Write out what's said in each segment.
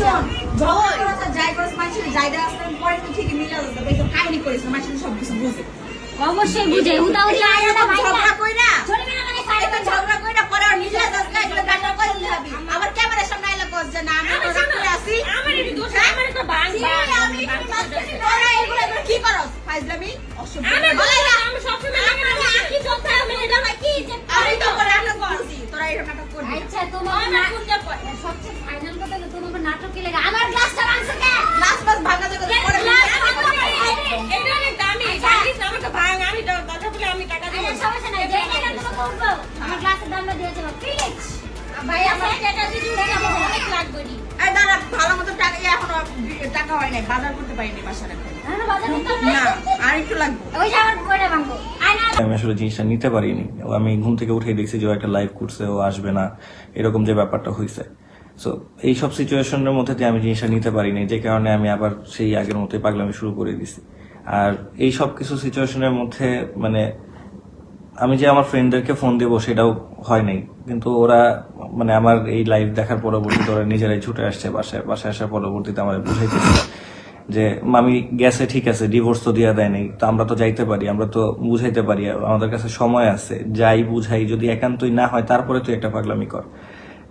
শোন, ঝগড়া করা তো যাই করিস, মানুষের যাই দেওয়া পরে তুই ঠিকই মিলে যাবে। তবে এইসব কাহিনী করিস না, মানুষের সব কিছু বুঝে। অবশ্যই বুঝে উদা উদা এই এরকম ঝগড়া কইরা, চলবে না মানে এত ঝগড়া কইরা পরে আর মিলে যাস না, এগুলো গাঁটটা করে দিতে আবার ক্যামেরার সামনে আইলে কস যে না, আমি তো করে আছি। আমার একটু দোষ আমার তো বাং ছি, আমি এখানে মাঝখানে তোরা এগুলো এগুলো কি করস? ফাইজলামি? অসভ্য। আমি। আমি কি চলতে হবে এটা আমার দিয়ে যাব প্লিজ ভাই আমার টাকা দিদি অনেক লাগবে নি এই দাঁড়া, ভালো মতো টাকা এখনও টাকা হয় নাই, বাজার করতে পারিনি বাসার এখন। না বাজার করতে না, আর একটু লাগবে। ওই যে আমার বইটা ভাঙবো। আয় না। আমি আসলে জিনিসটা নিতে পারিনি। ও আমি ঘুম থেকে উঠে দেখছি যে ও একটা লাইভ করছে ও আসবে না। এরকম যে ব্যাপারটা হয়েছে সো এইসব সিচুয়েশনের মধ্যে দিয়ে আমি জিনিসটা নিতে পারিনি যে কারণে আমি আবার সেই আগের মতোই পাগলামি শুরু করে দিছি। আর এই সব কিছু সিচুয়েশনের মধ্যে মানে আমি যে আমার ফ্রেন্ডদেরকে ফোন দেবো সেটাও হয় নাই। কিন্তু ওরা মানে আমার এই লাইভ দেখার পরবর্তীতে ওরা নিজেরাই ছুটে আসছে বাসায় বাসায় আসার পরবর্তীতে আমাদের বুঝাইতেছে যে, মামি, গেছে, ঠিক আছে ডিভোর্স তো দেওয়া দেয় নাই, তো আমরা তো যাইতে পারি, আমরা তো বুঝাইতে পারি, আমাদের কাছে সময় আছে, যাই বুঝাই, যদি একান্তই না হয়, তারপরে তুই একটা পাগলামি কর।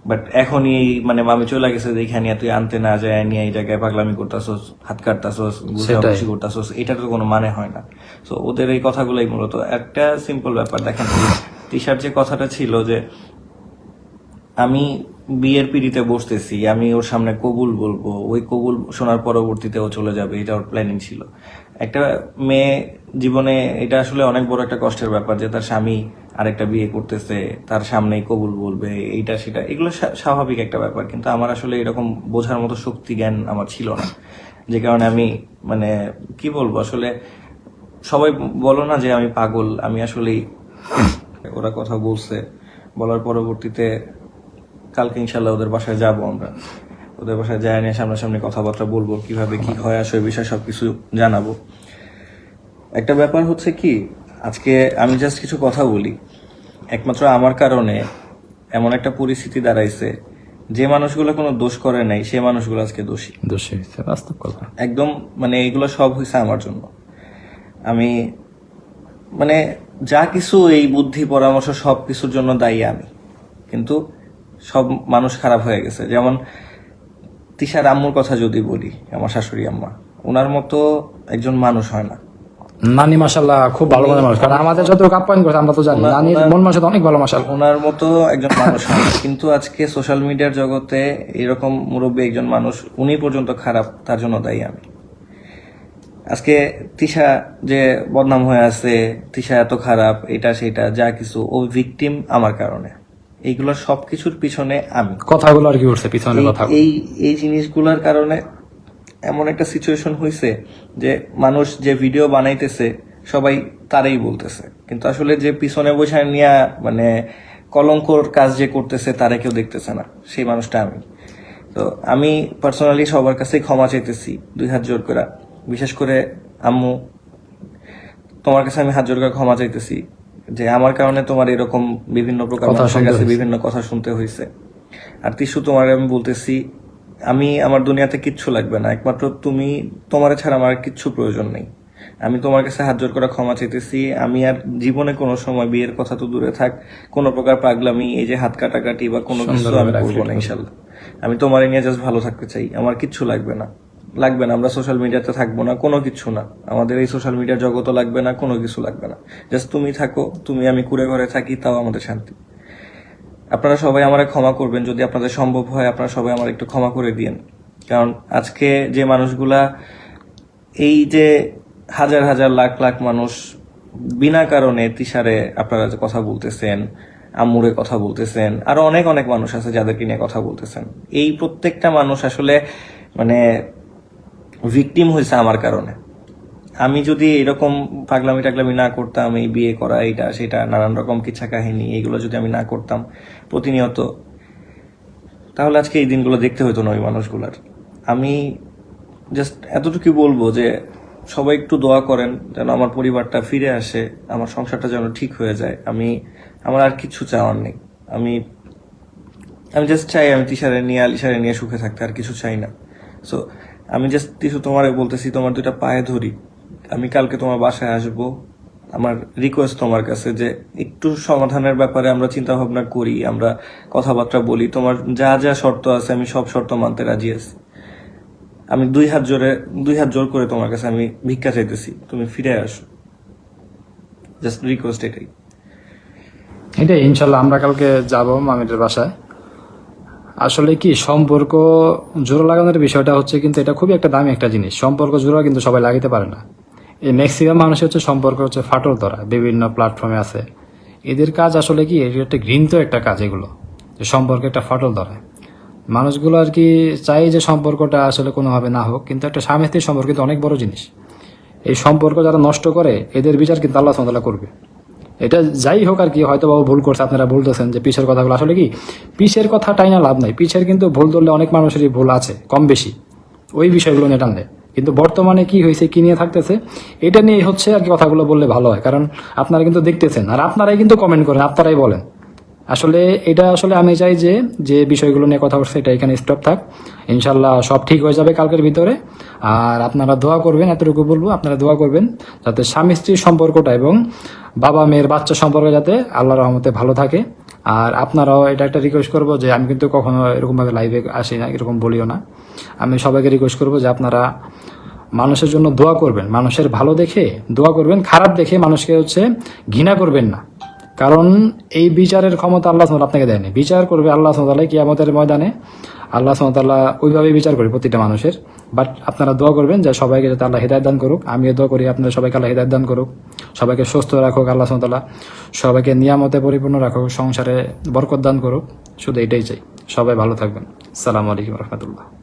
বাট এখনই এই মানে মামি চলে গেছে দেখে নিয়ে তুই আনতে না যায় নিয়ে এই জায়গায় পাগলামি করতাছস হাত কাটতাছস। বুঝে করতাছস এটা তো কোনো মানে হয় না তো ওদের এই কথাগুলোই মূলত একটা সিম্পল ব্যাপার দেখেন টি শার্ট যে কথাটা ছিল যে আমি বিয়ের পিড়িতে বসতেছি, আমি ওর সামনে কবুল বলব। ওই কবুল শোনার পরবর্তীতে ও চলে যাবে, এটা ওর প্ল্যানিং ছিল। একটা মেয়ে জীবনে এটা আসলে অনেক বড় একটা কষ্টের ব্যাপার যে তার স্বামী আরেকটা বিয়ে করতেছে, তার সামনেই কবুল বলবে, এইটা সেটা, এগুলো স্বা- স্বাভাবিক একটা ব্যাপার। কিন্তু আমার আসলে এরকম বোঝার মতো শক্তি, জ্ঞান আমার ছিল না। যে কারণে আমি মানে কি বলব, আসলে সবাই বলো না যে আমি পাগল, আমি আসলেই ওরা কথা বলছে। বলার পরবর্তীতে কালকে ইনশাল্লাহ ওদের বাসায় যাব আমরা। ওদের বাসায় যায় নিয়ে সামনাসামনি কথাবার্তা বলব কীভাবে কি হয় আসলে বিষয় সবকিছু জানাব। একটা ব্যাপার হচ্ছে কি আজকে আমি জাস্ট কিছু কথা বলি। একমাত্র আমার কারণে এমন একটা পরিস্থিতি দাঁড়াইছে যে মানুষগুলো কোনো দোষ করে নাই সে মানুষগুলো আজকে দোষী। দোষী হয়েছে বাস্তব কথা। একদম মানে এগুলো সব হয়েছে আমার জন্য। আমি মানে যা কিছু এই বুদ্ধি পরামর্শ সব কিছুর জন্য দায়ী আমি। কিন্তু সব মানুষ খারাপ হয়ে গেছে। যেমন তিশার আম্মুর কথা যদি বলি আমার শাশুড়ি আম্মা ওনার মতো একজন মানুষ হয় না। নানি মাসাল্লাহ খুব ভালো মনের মানুষ। কারণ আমাদের যত আপ্যায়ন করছে আমরা তো জানি নানির মন মাসাল অনেক ভালো মাসাল ওনার মতো একজন মানুষ কিন্তু আজকে সোশ্যাল মিডিয়ার জগতে এরকম মুরব্বী একজন মানুষ উনি পর্যন্ত খারাপ তার জন্য দায়ী আমি। আজকে তিশা যে বদনাম হয়ে আছে তিশা এত খারাপ এটা সেটা যা কিছু ও ভিকটিম আমার কারণে। এইগুলোর সবকিছুর পিছনে আমি। কথাগুলো আর কি উঠছে পিছনে কথা এই এই জিনিসগুলোর কারণে এমন একটা সিচুয়েশন হয়েছে যে মানুষ যে ভিডিও বানাইতেছে সবাই তারাই বলতেছে। কিন্তু আসলে যে পিছনে বসে নিয়ে মানে কলঙ্কর কাজ যে করতেছে তারা কেউ দেখতেছে না। সেই মানুষটা আমি। তো আমি পার্সোনালি সবার কাছেই ক্ষমা চাইতেছি দুই হাত জোর করে বিশেষ করে আম্মু তোমার কাছে আমি হাত জোর করে ক্ষমা চাইতেছি। যে আমার কারণে তোমার এরকম বিভিন্ন প্রকার মানুষের কাছে বিভিন্ন কথা শুনতে হয়েছে। আর তিসু তোমার আমি বলতেছি আমি আমার দুনিয়াতে কিচ্ছু লাগবে না। একমাত্র তুমি তোমার ছাড়া আমার কিচ্ছু প্রয়োজন নেই। আমি তোমার কাছে হাত জোর করে ক্ষমা চাইতেছি। আমি আর জীবনে কোনো সময় বিয়ের কথা তো দূরে থাক কোনো প্রকার পাগলামি এই যে হাত কাটাকাটি বা কোনো কিছু আমি করব না ইনশাল্লাহ। আমি তোমার নিয়ে জাস্ট ভালো থাকতে চাই। আমার কিচ্ছু লাগবে না। লাগবে না, আমরা সোশ্যাল মিডিয়াতে থাকব না, কোনো কিছু না। আমাদের এই সোশ্যাল মিডিয়ার জগতও লাগবে না, কোনো কিছু লাগবে না। জাস্ট তুমি থাকো, তুমি আমি কুড়ে ঘরে থাকি, তাও আমাদের শান্তি। আপনারা সবাই আমার ক্ষমা করবেন, যদি আপনাদের সম্ভব হয়, আপনারা সবাই আমার একটু ক্ষমা করে দিন কারণ আজকে যে মানুষগুলা এই যে হাজার হাজার লাখ লাখ মানুষ বিনা কারণে তিসারে আপনারা যে কথা বলতেছেন, আম্মুরে কথা বলতেছেন, আরও অনেক অনেক মানুষ আছে যাদেরকে নিয়ে কথা বলতেছেন। এই প্রত্যেকটা মানুষ আসলে মানে ভিকটিম হয়েছে আমার কারণে। আমি যদি এরকম পাগলামি টাগলামি না করতাম, এই বিয়ে করা এটা সেটা, নানান রকম কিচ্ছা কাহিনী এগুলো যদি আমি না করতাম প্রতিনিয়ত, তাহলে আজকে এই দিনগুলো দেখতে হতো না ওই মানুষগুলার। আমি জাস্ট এতটুকু বলব যে, সবাই একটু দোয়া করেন যেন আমার পরিবারটা ফিরে আসে, আমার সংসারটা যেন ঠিক হয়ে যায়। আমি, আমার আর কিছু চাওয়ার নেই। আমি আমি জাস্ট চাই আমি তিশারে নিয়ে, আলিশারে নিয়ে সুখে থাকতে, আর কিছু চাই না। সো আমি জাস্ট কিছু তোমার বলতেছি, তোমার দুইটা পায়ে ধরি। আমি কালকে তোমার বাসায় আসব। আমার রিকোয়েস্ট তোমার কাছে যে একটু সমাধানের ব্যাপারে আমরা চিন্তা ভাবনা করি, আমরা কথাবার্তা বলি। তোমার যা যা শর্ত আছে, আমি সব শর্ত মানতে রাজি আছি। আমি দুই হাত জোরে, দুই হাত জোর করে তোমার কাছে আমি ভিক্ষা চাইতেছি। তুমি ফিরে আসো। জাস্ট রিকোয়েস্ট এটাই। এটাই, ইনশাল্লাহ আমরা কালকে যাব মামিদের বাসায়। আসলে কি, সম্পর্ক জোড়া লাগানোর বিষয়টা হচ্ছে কিন্তু এটা খুবই একটা দামি একটা জিনিস। সম্পর্ক জোড়া কিন্তু সবাই লাগাতে পারে না। এই ম্যাক্সিমাম মানুষের হচ্ছে সম্পর্ক হচ্ছে ফাটল ধরা, বিভিন্ন প্ল্যাটফর্মে আছে। এদের কাজ আসলে কি, এটা একটা ঘৃণিত একটা কাজ এগুলো, যে সম্পর্কে একটা ফাটল ধরায়। মানুষগুলো আর কি চাই যে সম্পর্কটা আসলে কোনোভাবে না হোক, কিন্তু একটা স্বামী স্ত্রীর সম্পর্ক কিন্তু অনেক বড় জিনিস। এই সম্পর্ক যারা নষ্ট করে, এদের বিচার কিন্তু আল্লাহ সাল্লাহ করবে। এটা যাই হোক আর কি, হয়তো বাবু ভুল করছে, আপনারা বলতেছেন যে পিছের কথাগুলো। আসলে কি পিছের কথা টাই না লাভ নাই। পিছের কিন্তু ভুল ধরলে অনেক মানুষেরই ভুল আছে, কম বেশি। ওই বিষয়গুলো নিয়ে টানলে। কিন্তু বর্তমানে কি হয়েছে, কি নিয়ে থাকতেছে, এটা নিয়ে হচ্ছে আর কি কথাগুলো বললে ভালো হয়। কারণ আপনারা কিন্তু দেখতেছেন, আর আপনারাই কিন্তু কমেন্ট করেন, আপনারাই বলেন। আসলে এটা আসলে আমি চাই যে যে বিষয়গুলো নিয়ে কথা হচ্ছে এটা এখানে স্টপ থাক। ইনশাল্লাহ সব ঠিক হয়ে যাবে কালকের ভিতরে। আর আপনারা দোয়া করবেন, এতটুকু বলব, আপনারা দোয়া করবেন, যাতে স্বামী স্ত্রীর সম্পর্কটা এবং বাবা মেয়ের বাচ্চা সম্পর্কে যাতে আল্লাহ রহমতে ভালো থাকে। আর আপনারাও এটা একটা রিকোয়েস্ট করব যে, আমি কিন্তু কখনো এরকমভাবে লাইভে আসি না, এরকম বলিও না। আমি সবাইকে রিকোয়েস্ট করব যে, আপনারা মানুষের জন্য দোয়া করবেন। মানুষের ভালো দেখে দোয়া করবেন, খারাপ দেখে মানুষকে হচ্ছে ঘৃণা করবেন না। কারণ এই বিচারের ক্ষমতা আল্লাহ সুমতাল আপনাকে দেয়নি। বিচার করবে আল্লাহ সুমতাল্লাহ কিয়ামতের ময়দানে। আল্লাহ সুমতাল্লাহ ওইভাবে বিচার করে প্রতিটা মানুষের। বাট আপনারা দোয়া করবেন যে সবাইকে যাতে আল্লাহ হৃদায়ত দান করুক। আমিও দোয়া করি আপনারা সবাইকে আল্লাহ হৃদায়ত দান করুক। সবাইকে সুস্থ রাখুক আল্লাহ সুমতাল্লাহ সবাইকে নিয়ামতে পরিপূর্ণ রাখুক, সংসারে বরকত দান করুক। শুধু এটাই চাই। সবাই ভালো থাকবেন। সালাম আলাইকুম রহমতুল্লাহ।